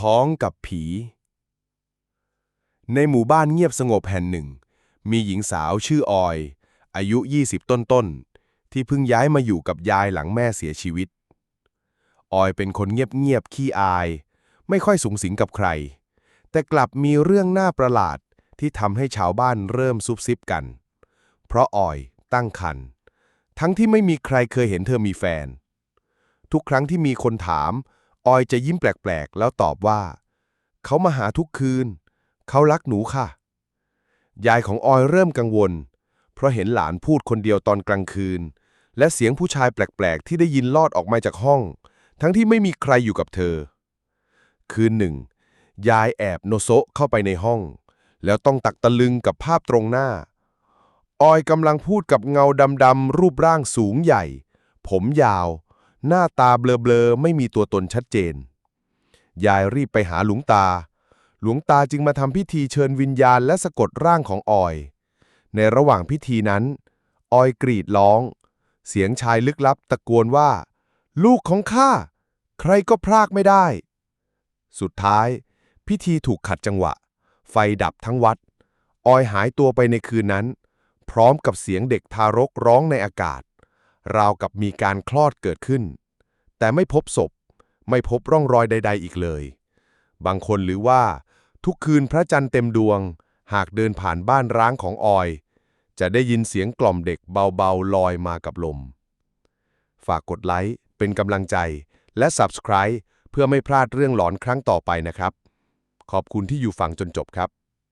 ท้องกับผี ในหมู่บ้านเงียบสงบแห่งหนึ่ง มีหญิงสาวชื่อออย อายุ 20 ต้นๆที่เพิ่งย้ายมาอยู่กับยายหลังแม่เสียชีวิต ออยเป็นคนเงียบๆขี้อาย ไม่ค่อยสูงสิงกับใคร แต่กลับมีเรื่องน่าประหลาดที่ทำให้ชาวบ้านเริ่มซุบซิบกัน เพราะออยตั้งครรภ์ทั้งที่ไม่มีใครเคยเห็นเธอมีแฟน ทุกครั้งที่มีคนถาม ออยจะยิ้มแปลกๆ แล้วตอบว่า เขามาหาทุกคืน เขารักหนูค่ะ ยายของออยเริ่มกังวล เพราะเห็นหลานพูดคนเดียวตอนกลางคืน และเสียงผู้ชายแปลกๆ ที่ได้ยินลอดออกมาจากห้อง ทั้งที่ไม่มีใครอยู่กับเธอ คืนหนึ่ง ยายแอบโนโซะเข้าไปในห้อง แล้วต้องตักตะลึงกับภาพตรงหน้า ออยกำลังพูดกับเงาดำๆรูปร่างสูงใหญ่ ผมยาว หน้าตาเบลอๆ ไม่มีตัวตนชัดเจน ยายรีบไปหาหลวงตา หลวงตาจึงมาทำพิธีเชิญวิญญาณและสะกดร่างของออย ในระหว่างพิธีนั้น ออยกรีดร้อง เสียงชายลึกลับตะโกนว่า ลูกของข้า ใครก็พรากไม่ได้ สุดท้าย พิธีถูกขัดจังหวะ ไฟดับทั้งวัด ออยหายตัวไปในคืนนั้น พร้อมกับเสียงเด็กทารกร้องในอากาศ ราวกับมีการคลอดเกิดขึ้น แต่ไม่พบศพ ไม่พบร่องรอยใด ๆ อีกเลย บางคนหรือว่า ทุกคืนพระจันทร์เต็มดวง หากเดินผ่านบ้านร้างของออย จะได้ยินเสียงกล่อมเด็กเบาๆลอยมากับลม ฝากกดไลค์เป็นกำลังใจและ Subscribe เพื่อไม่พลาดเรื่องหลอนครั้งต่อไปนะครับ ขอบคุณที่อยู่ฟังจนจบครับ